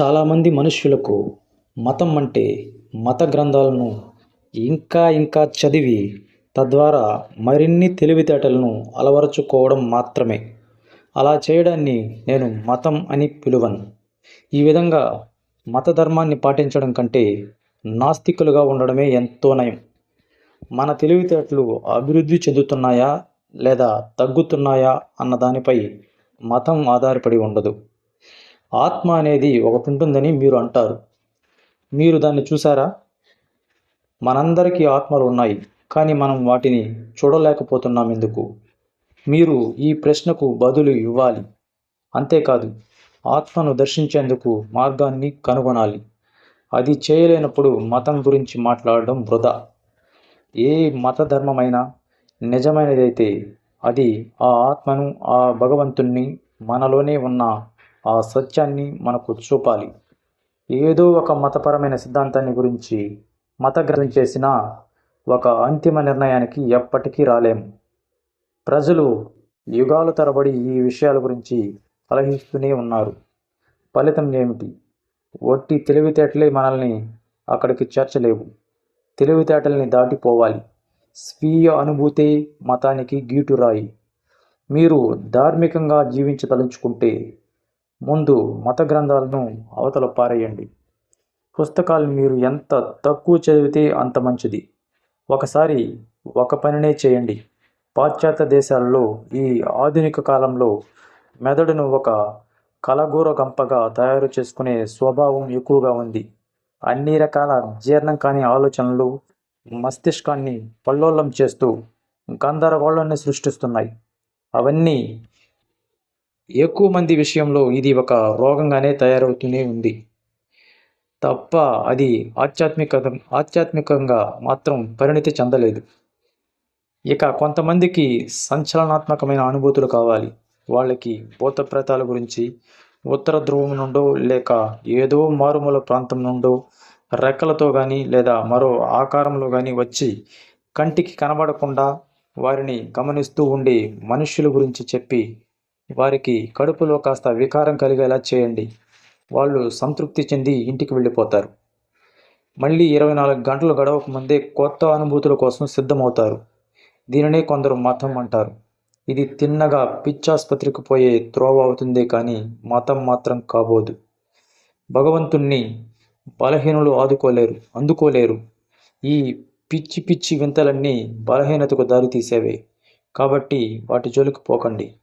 చాలామంది మనుష్యులకు మతం అంటే మత గ్రంథాలను ఇంకా ఇంకా చదివి తద్వారా మరిన్ని తెలివితేటలను అలవరుచుకోవడం మాత్రమే. అలా చేయడాన్ని నేను మతం అని పిలువను. ఈ విధంగా మత ధర్మాన్ని పాటించడం కంటే నాస్తికులుగా ఉండడమే ఎంతో నయం. మన తెలివితేటలు అభివృద్ధి చెందుతున్నాయా లేదా తగ్గుతున్నాయా అన్న దానిపై మతం ఆధారపడి ఉండదు. ఆత్మ అనేది ఒకటి ఉంటుందని మీరు అంటారు. మీరు దాన్ని చూసారా? మనందరికీ ఆత్మలు ఉన్నాయి కానీ మనం వాటిని చూడలేకపోతున్నాం ఎందుకు? మీరు ఈ ప్రశ్నకు బదులు ఇవ్వాలి. అంతేకాదు ఆత్మను దర్శించేందుకు మార్గాన్ని కనుగొనాలి. అది చేయలేనప్పుడు మతం గురించి మాట్లాడడం వృధా. ఏ మత ధర్మమైనా నిజమైనదైతే అది ఆ ఆత్మను ఆ భగవంతుణ్ణి మనలోనే ఉన్న ఆ సత్యాన్ని మనకు చూపాలి. ఏదో ఒక మతపరమైన సిద్ధాంతాన్ని గురించి మత గ్రంథం చేసిన ఒక అంతిమ నిర్ణయానికి ఎప్పటికీ రాలేము ప్రజలు యుగాల తరబడి ఈ విషయాల గురించి కలహిస్తూనే ఉన్నారు. ఫలితం ఏమిటి? ఒట్టి తెలివితేటలే మనల్ని అక్కడికి చేర్చలేవు. తెలివితేటల్ని దాటిపోవాలి. స్వీయ అనుభూతే మతానికి గీటురాయి. మీరు ధార్మికంగా జీవించదలుచుకుంటే ముందు మత గ్రంథాలను అవతల పారేయండి. పుస్తకాలు మీరు ఎంత తక్కువ చదివితే అంత మంచిది. ఒకసారి ఒక పనినే చేయండి. పాశ్చాత్య దేశాలలో ఈ ఆధునిక కాలంలో మెదడును ఒక కలగూర గంపగా తయారు చేసుకునే స్వభావం ఎక్కువగా ఉంది. అన్ని రకాల జీర్ణం కాని ఆలోచనలు మస్తిష్కాన్ని పల్లోలం చేస్తూ గందరగోళాన్ని సృష్టిస్తున్నాయి. అవన్నీ ఎక్కువ మంది విషయంలో ఇది ఒక రోగంగానే తయారవుతూనే ఉంది. తప్ప అది ఆధ్యాత్మిక ఆధ్యాత్మికంగా మాత్రం పరిణితి చెందలేదు. ఇక కొంతమందికి సంచలనాత్మకమైన అనుభూతులు కావాలి. వాళ్ళకి భూతప్రేతాల గురించి ఉత్తర ధ్రువం నుండో లేక ఏదో మారుమూల ప్రాంతం నుండో రెక్కలతో కానీ లేదా మరో ఆకారంలో కానీ వచ్చి కంటికి కనబడకుండా వారిని గమనిస్తూ ఉండే మనుష్యుల గురించి చెప్పి వారికి కడుపులో కాస్త వికారం కలిగేలా చేయండి. వాళ్ళు సంతృప్తి చెంది ఇంటికి వెళ్ళిపోతారు. మళ్ళీ ఇరవై నాలుగు గంటలు గడవక ముందే కొత్త అనుభూతుల కోసం సిద్ధమవుతారు. దీనినే కొందరు మతం అంటారు. ఇది తిన్నగా పిచ్చాసుపత్రికి పోయే త్రోవ అవుతుందే కానీ మతం మాత్రం కాబోదు. భగవంతుణ్ణి బలహీనులు ఆదుకోలేరు అందుకోలేరు. ఈ పిచ్చి పిచ్చి వింతలన్నీ బలహీనతకు దారితీసేవే. కాబట్టి వాటి జోలికి పోకండి.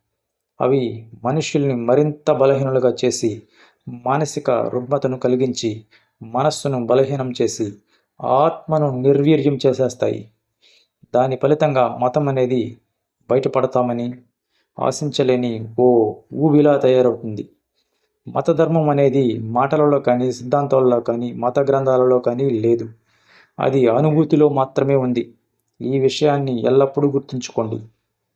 అవి మనుషుల్ని మరింత బలహీనులుగా చేసి మానసిక రుగ్మతను కలిగించి మనస్సును బలహీనం చేసి ఆత్మను నిర్వీర్యం చేసేస్తాయి. దాని ఫలితంగా మతం అనేది బయటపడతామని ఆశించలేని ఓ ఊబిలా తయారవుతుంది. మత ధర్మం అనేది మాటలలో కానీ సిద్ధాంతాలలో కానీ మత గ్రంథాలలో కానీ లేదు. అది అనుభూతిలో మాత్రమే ఉంది. ఈ విషయాన్ని ఎల్లప్పుడూ గుర్తుంచుకోండి.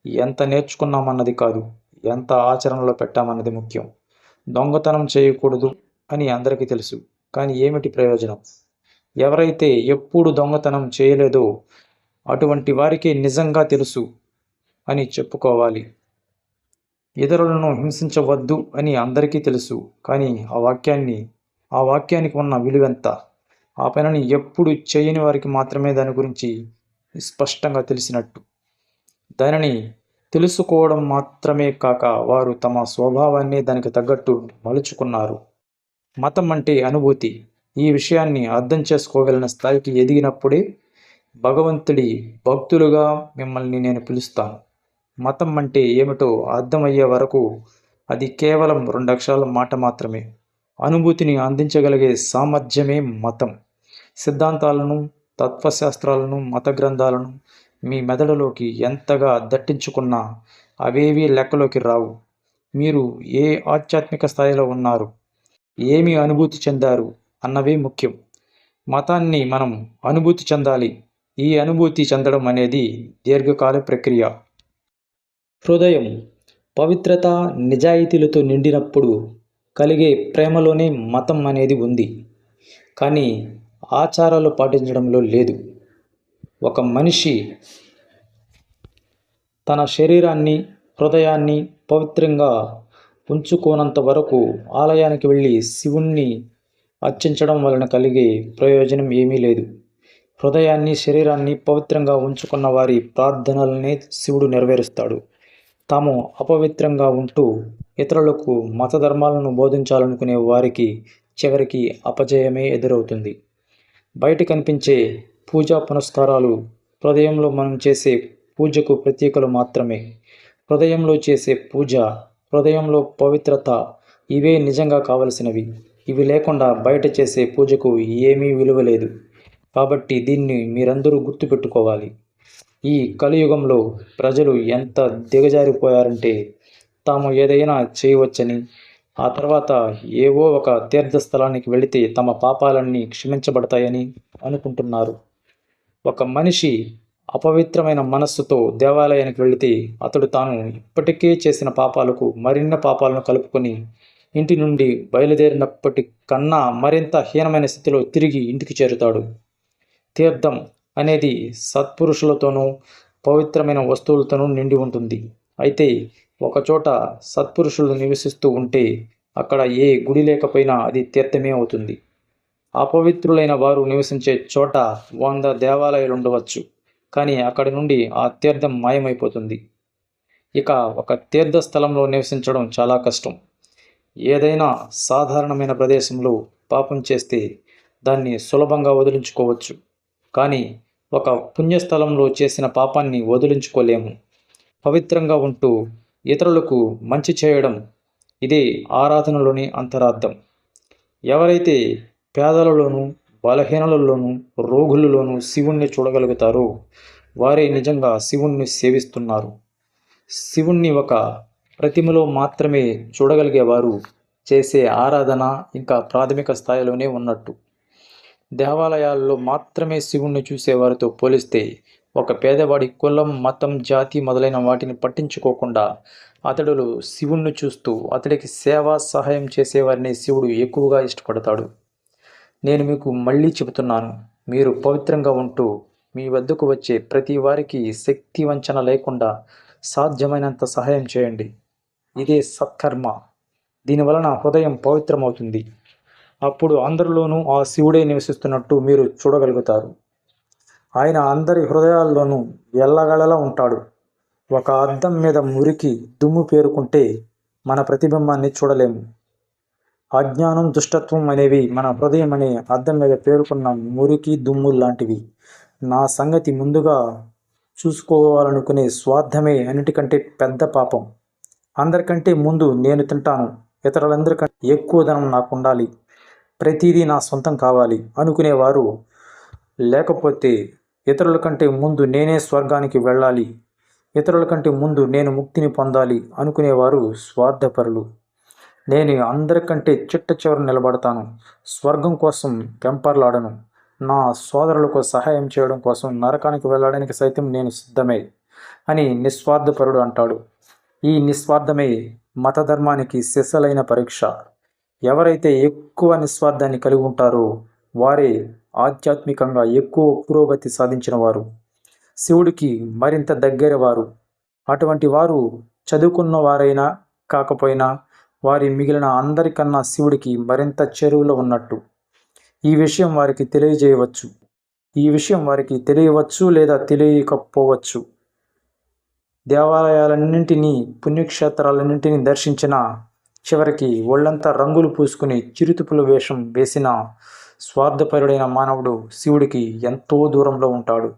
ఎంత నేర్చుకున్నామన్నది కాదు. ఎంత ఆచరణలో పెట్టామన్నది ముఖ్యం. దొంగతనం చేయకూడదు అని అందరికీ తెలుసు కానీ ఏమిటి ప్రయోజనం? ఎవరైతే ఎప్పుడు దొంగతనం చేయలేదో అటువంటి వారికి నిజంగా తెలుసు అని చెప్పుకోవాలి. ఇతరులను హింసించవద్దు అని అందరికీ తెలుసు కానీ ఆ వాక్యాన్ని ఆ వాక్యానికి ఉన్న విలువెంత? ఆ పనిని ఎప్పుడు చేయని వారికి మాత్రమే దాని గురించి స్పష్టంగా తెలిసినట్టు. దానిని తెలుసుకోవడం మాత్రమే కాక వారు తమ స్వభావాన్ని దానికి తగ్గట్టు మలుచుకున్నారు. మతం అంటే అనుభూతి. ఈ విషయాన్ని అర్థం చేసుకోగలిగిన స్థాయికి ఎదిగినప్పుడే భగవంతుడి భక్తులుగా మిమ్మల్ని నేను పిలుస్తాను. మతం అంటే ఏమిటో అర్థమయ్యే వరకు అది కేవలం రెండు అక్షరాల మాట మాత్రమే. అనుభూతిని అందించగలిగే సామర్థ్యమే మతం. సిద్ధాంతాలను తత్వశాస్త్రాలను మత గ్రంథాలను మీ మెదడులోకి ఎంతగా దట్టించుకున్నా అవేవి లెక్కలోకి రావు. మీరు ఏ ఆధ్యాత్మిక స్థాయిలో ఉన్నారు? ఏమి అనుభూతి చెందారు? అన్నవే ముఖ్యం. మతాన్ని మనం అనుభూతి చెందాలి. ఈ అనుభూతి చెందడం అనేది దీర్ఘకాల ప్రక్రియ. హృదయం పవిత్రత నిజాయితీలతో నిండినప్పుడు కలిగే ప్రేమలోనే మతం అనేది ఉంది. కానీ ఆచారాలు పాటించడంలో లేదు. ఒక మనిషి తన శరీరాన్ని హృదయాన్ని పవిత్రంగా ఉంచుకోనంత వరకు ఆలయానికి వెళ్ళి శివుణ్ణి అర్చించడం వలన కలిగే ప్రయోజనం ఏమీ లేదు. హృదయాన్ని శరీరాన్ని పవిత్రంగా ఉంచుకున్న వారి ప్రార్థనలనే శివుడు నెరవేరుస్తాడు. తాము అపవిత్రంగా ఉంటూ ఇతరులకు మత ధర్మాలను బోధించాలనుకునే వారికి చివరికి అపజయమే ఎదురవుతుంది. బయట కనిపించే పూజా పునస్కారాలు హృదయంలో మనం చేసే పూజకు ప్రతీకలు మాత్రమే. హృదయంలో చేసే పూజ హృదయంలో పవిత్రత ఇవే నిజంగా కావలసినవి. ఇవి లేకుండా బయట చేసే పూజకు ఏమీ విలువ లేదు. కాబట్టి దీన్ని మీరందరూ గుర్తుపెట్టుకోవాలి. ఈ కలియుగంలో ప్రజలు ఎంత దిగజారిపోయారంటే తాము ఏదైనా చేయవచ్చని ఆ తర్వాత ఏవో ఒక తీర్థస్థలానికి వెళితే తమ పాపాలన్నీ క్షమించబడతాయని అనుకుంటున్నారు. ఒక మనిషి అపవిత్రమైన మనస్సుతో దేవాలయానికి వెళితే అతడు తాను ఇప్పటికే చేసిన పాపాలకు మరిన్న పాపాలను కలుపుకొని ఇంటి నుండి బయలుదేరినప్పటి కన్నా మరింత హీనమైన స్థితిలో తిరిగి ఇంటికి చేరుతాడు. తీర్థం అనేది సత్పురుషులతోనూ పవిత్రమైన వస్తువులతోనూ నిండి ఉంటుంది. అయితే ఒకచోట సత్పురుషులు నివసిస్తూ ఉంటే అక్కడ ఏ గుడి లేకపోయినా అది తీర్థమే అవుతుంది. అపవిత్రులైన వారు నివసించే చోట వంద దేవాలయాలు ఉండవచ్చు. కానీ అక్కడి నుండి ఆ తీర్థం మాయమైపోతుంది. ఇక ఒక తీర్థస్థలంలో నివసించడం చాలా కష్టం. ఏదైనా సాధారణమైన ప్రదేశంలో పాపం చేస్తే దాన్ని సులభంగా వదిలించుకోవచ్చు. కానీ ఒక పుణ్యస్థలంలో చేసిన పాపాన్ని వదిలించుకోలేము. పవిత్రంగా ఉంటూ ఇతరులకు మంచి చేయడం ఇదే ఆరాధనలోని అంతరార్థం. ఎవరైతే పేదలలోనూ బలహీనలలోనూ రోగులలోనూ శివుణ్ణి చూడగలుగుతారో. వారే నిజంగా శివుణ్ణి సేవిస్తున్నారు. శివుణ్ణి ఒక ప్రతిమలో మాత్రమే చూడగలిగేవారు చేసే ఆరాధన ఇంకా ప్రాథమిక స్థాయిలోనే ఉన్నట్టు. దేవాలయాల్లో మాత్రమే శివుణ్ణి చూసేవారితో పోలిస్తే ఒక పేదవాడి కులం మతం జాతి మొదలైన వాటిని పట్టించుకోకుండా అతడులు శివుణ్ణి చూస్తూ అతడికి సేవ సహాయం చేసేవారిని శివుడు ఎక్కువగా ఇష్టపడతాడు. నేను మీకు మళ్ళీ చెబుతున్నాను. మీరు పవిత్రంగా ఉంటూ మీ వద్దకు వచ్చే ప్రతి వారికి శక్తి వంచన లేకుండా సాధ్యమైనంత సహాయం చేయండి. ఇదే సత్కర్మ. దీనివలన హృదయం పవిత్రమవుతుంది. అప్పుడు అందరిలోనూ ఆ శివుడే నివసిస్తున్నట్టు మీరు చూడగలుగుతారు. ఆయన అందరి హృదయాల్లోనూ ఎల్లగళలా ఉంటాడు. ఒక అద్దం మీద మురికి దుమ్ము పేరుకుంటే మన ప్రతిబింబాన్ని చూడలేము. అజ్ఞానం దుష్టత్వం అనేవి మన హృదయం అనే అద్దం మీద పేర్కొన్న మురికి దుమ్ము లాంటివి. నా సంగతి ముందుగా చూసుకోవాలనుకునే స్వార్థమే అన్నిటికంటే పెద్ద పాపం. అందరికంటే ముందు నేను తింటాను. ఇతరులందరికంటే ఎక్కువ ధనం నాకు ఉండాలి ప్రతిదీ నా సొంతం కావాలి అనుకునేవారు. లేకపోతే ఇతరుల కంటే ముందు నేనే స్వర్గానికి వెళ్ళాలి. ఇతరుల కంటే ముందు నేను ముక్తిని పొందాలి అనుకునేవారు స్వార్థపరులు. నేను అందరికంటే చిట్ట చివరి నిలబడతాను. స్వర్గం కోసం వెంపర్లాడను నా సోదరులకు సహాయం చేయడం కోసం నరకానికి వెళ్ళడానికి సైతం నేను సిద్ధమే అని నిస్వార్థపరుడు అంటాడు. ఈ నిస్వార్థమే మతధర్మానికి సిసలైన పరీక్ష. ఎవరైతే ఎక్కువ నిస్వార్థాన్ని కలిగి ఉంటారో వారే ఆధ్యాత్మికంగా ఎక్కువ పురోగతి సాధించిన వారు. శివుడికి మరింత దగ్గర వారు అటువంటి వారు చదువుకున్న వారైనా కాకపోయినా వారి మిగిలిన అందరికన్నా శివుడికి మరింత చెరువులో ఉన్నట్టు. ఈ విషయం వారికి తెలియజేయవచ్చు. ఈ విషయం వారికి తెలియవచ్చు లేదా తెలియకపోవచ్చు. దేవాలయాలన్నింటినీ పుణ్యక్షేత్రాలన్నింటినీ దర్శించిన చివరికి ఒళ్ళంతా రంగులు పూసుకుని చిరుతుపుల వేషం వేసిన స్వార్థపరుడైన మానవుడు శివుడికి ఎంతో దూరంలో ఉంటాడు.